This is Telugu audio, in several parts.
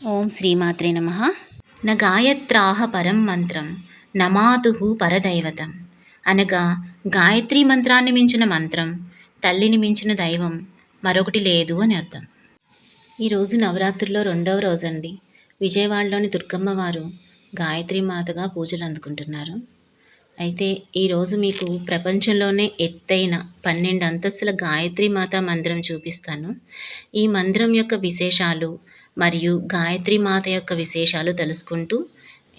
ఓం శ్రీమాత్రే నమ. న గాయత్రాహ పరం మంత్రం నమాతు పరదైవతం. అనగా గాయత్రీ మంత్రాన్ని మించిన మంత్రం తల్లిని మించిన దైవం మరొకటి లేదు అని అర్థం. ఈరోజు నవరాత్రుల్లో రెండవ రోజండి. విజయవాడలోని దుర్గమ్మ వారు గాయత్రి మాతగా పూజలు అందుకుంటున్నారు. అయితే ఈరోజు మీకు ప్రపంచంలోనే ఎత్తైన పన్నెండు అంతస్తుల గాయత్రి మాత మందిరం చూపిస్తాను. ఈ మందిరం యొక్క విశేషాలు మరియు గాయత్రి మాత యొక్క విశేషాలు తెలుసుకుంటూ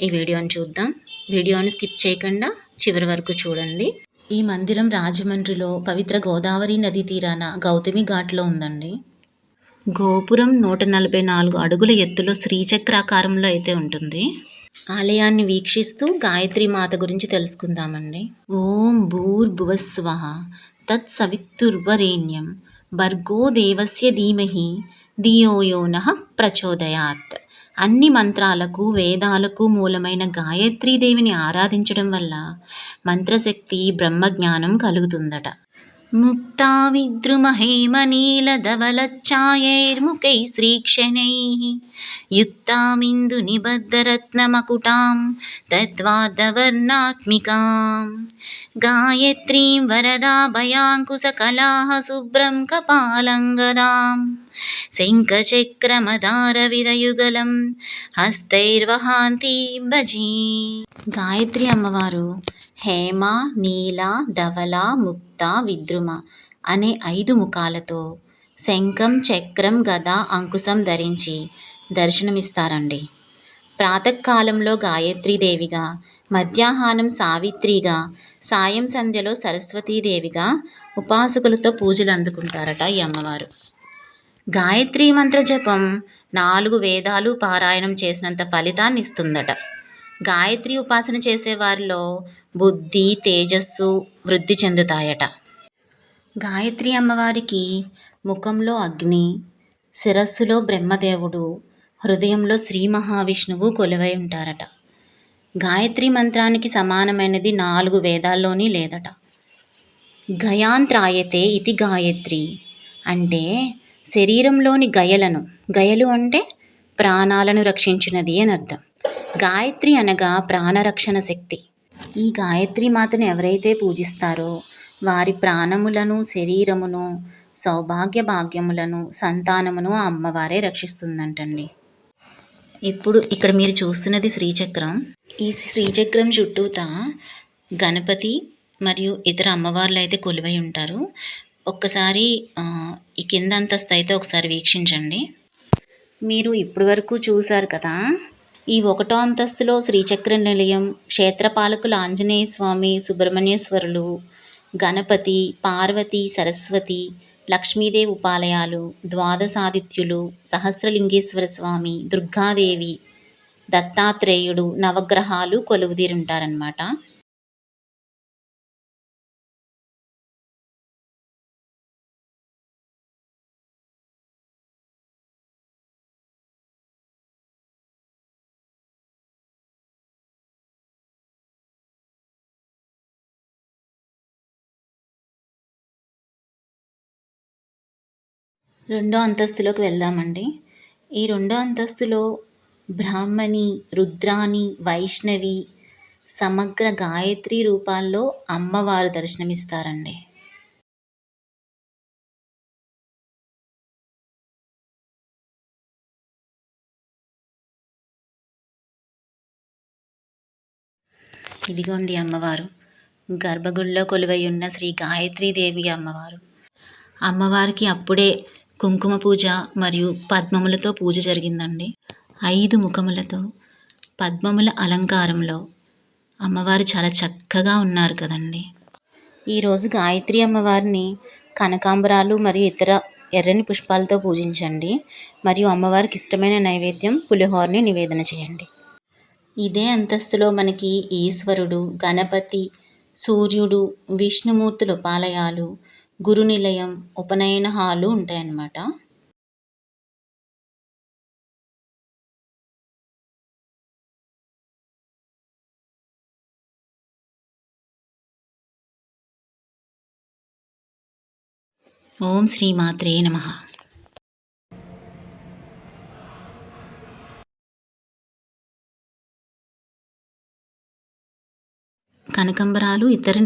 ఈ వీడియోని చూద్దాం. వీడియోని స్కిప్ చేయకుండా చివరి వరకు చూడండి. ఈ మందిరం రాజమండ్రిలో పవిత్ర గోదావరి నది తీరాన గౌతమి ఘాట్లో ఉందండి. గోపురం నూట నలభై నాలుగు అడుగుల ఎత్తులో శ్రీచక్రాకారంలో అయితే ఉంటుంది. ఆలయాన్ని వీక్షిస్తూ గాయత్రి మాత గురించి తెలుసుకుందామండి. ఓం భూర్భువస్వ తత్సవిత్తుర్వరేణ్యం. భర్గో దేవస్య ధీమహి. ధియోయోన ప్రచోదయాత్ అన్ని మంత్రాలకు వేదాలకు మూలమైన గాయత్రీదేవిని ఆరాధించడం వల్ల మంత్రశక్తి బ్రహ్మజ్ఞానం కలుగుతుందట। ముక్తా విద్రుమహేమనీలధవలచ్ఛాయైర్ముఖై శ్రీక్షణైः युक्तामिन्दुनिबद्धरत्नमकुटां तद्वादवर्णात्मिकां गायत्रीं वरदाभयाङ्कुशकलाः शुभ्रं कपालङ्गदां శంఖచక్రమదారవిదయుగలం హస్తైర్వహాంతి భజీ గాయత్రి అమ్మవారు హేమ నీల ధవల ముక్త విద్రుమ అనే ఐదు ముఖాలతో శంఖం చక్రం గద అంకుశం ధరించి దర్శనమిస్తారండి. ప్రాతకాలంలో గాయత్రీదేవిగా మధ్యాహ్నం సావిత్రిగా సాయం సంధ్యలో సరస్వతీదేవిగా ఉపాసకులతో పూజలు అందుకుంటారట ఈ అమ్మవారు. గాయత్రి మంత్ర జపం నాలుగు వేదాలు పారాయణం చేసినంత ఫలితాన్ని ఇస్తుందట గాయత్రి ఉపాసన చేసేవారిలో బుద్ధి తేజస్సు వృద్ధి చెందుతాయట. గాయత్రి అమ్మవారికి ముఖంలో అగ్ని శిరస్సులో బ్రహ్మదేవుడు హృదయంలో శ్రీ మహావిష్ణువు కొలువై ఉంటారట. గాయత్రి మంత్రానికి సమానమైనది నాలుగు వేదాల్లోని లేదట. గయాంత్రాయతే ఇది గాయత్రి అంటే శరీరంలోని గయలను గయలు అంటే ప్రాణాలను రక్షించినది అని అర్థం. గాయత్రి అనగా ప్రాణరక్షణ శక్తి. ఈ గాయత్రి మాతను ఎవరైతే పూజిస్తారో వారి ప్రాణములను శరీరమును సౌభాగ్య భాగ్యములను సంతానమును ఆ అమ్మవారే రక్షిస్తుందంటండి. ఇప్పుడు ఇక్కడ మీరు చూస్తున్నది శ్రీచక్రం. ఈ శ్రీచక్రం చుట్టూతా గణపతి మరియు ఇతర అమ్మవార్లు అయితే కొలువై ఉంటారు. ఒక్కసారి ఈ కింద అంతస్తు అయితే ఒకసారి వీక్షించండి. మీరు ఇప్పటి వరకు చూశారు కదా ఈ ఒకటో అంతస్తులో శ్రీచక్ర నిలయం క్షేత్రపాలకులు ఆంజనేయ స్వామి సుబ్రహ్మణ్యేశ్వరులు గణపతి పార్వతి సరస్వతి లక్ష్మీదేవి ఉపాలయాలు ద్వాదశాదిత్యులు సహస్రలింగేశ్వర స్వామి దుర్గాదేవి దత్తాత్రేయుడు నవగ్రహాలు కొలువుదీరుంటారనమాట రెండో అంతస్తులోకి వెళ్దామండి. ఈ రెండో అంతస్తులో బ్రాహ్మణి రుద్రాని వైష్ణవి సమగ్ర గాయత్రి రూపాల్లో అమ్మవారు దర్శనమిస్తారండి. ఇదిగోండి అమ్మవారు. గర్భగుడిలో కొలువై ఉన్న శ్రీ గాయత్రీదేవి అమ్మవారు. అమ్మవారికి అప్పుడే కుంకుమ పూజ మరియు పద్మములతో పూజ జరిగిందండి. ఐదు ముఖములతో పద్మముల అలంకారంలో అమ్మవారు చాలా చక్కగా ఉన్నారు కదండి. ఈరోజు గాయత్రి అమ్మవారిని కనకాంబరాలు మరియు ఇతర ఎర్రని పుష్పాలతో పూజించండి. మరియు అమ్మవారికి ఇష్టమైన నైవేద్యం పులిహోరని నివేదన చేయండి. ఇదే అంతస్తులో మనకి ఈశ్వరుడు గణపతి సూర్యుడు విష్ణుమూర్తుల ఉపాలయాలు గురు నిలయం ఉపనయన హాలు ఉంటాయన్నమాట. ఓం శ్రీమాత్రే నమ. కనకంబరాలు ఇతర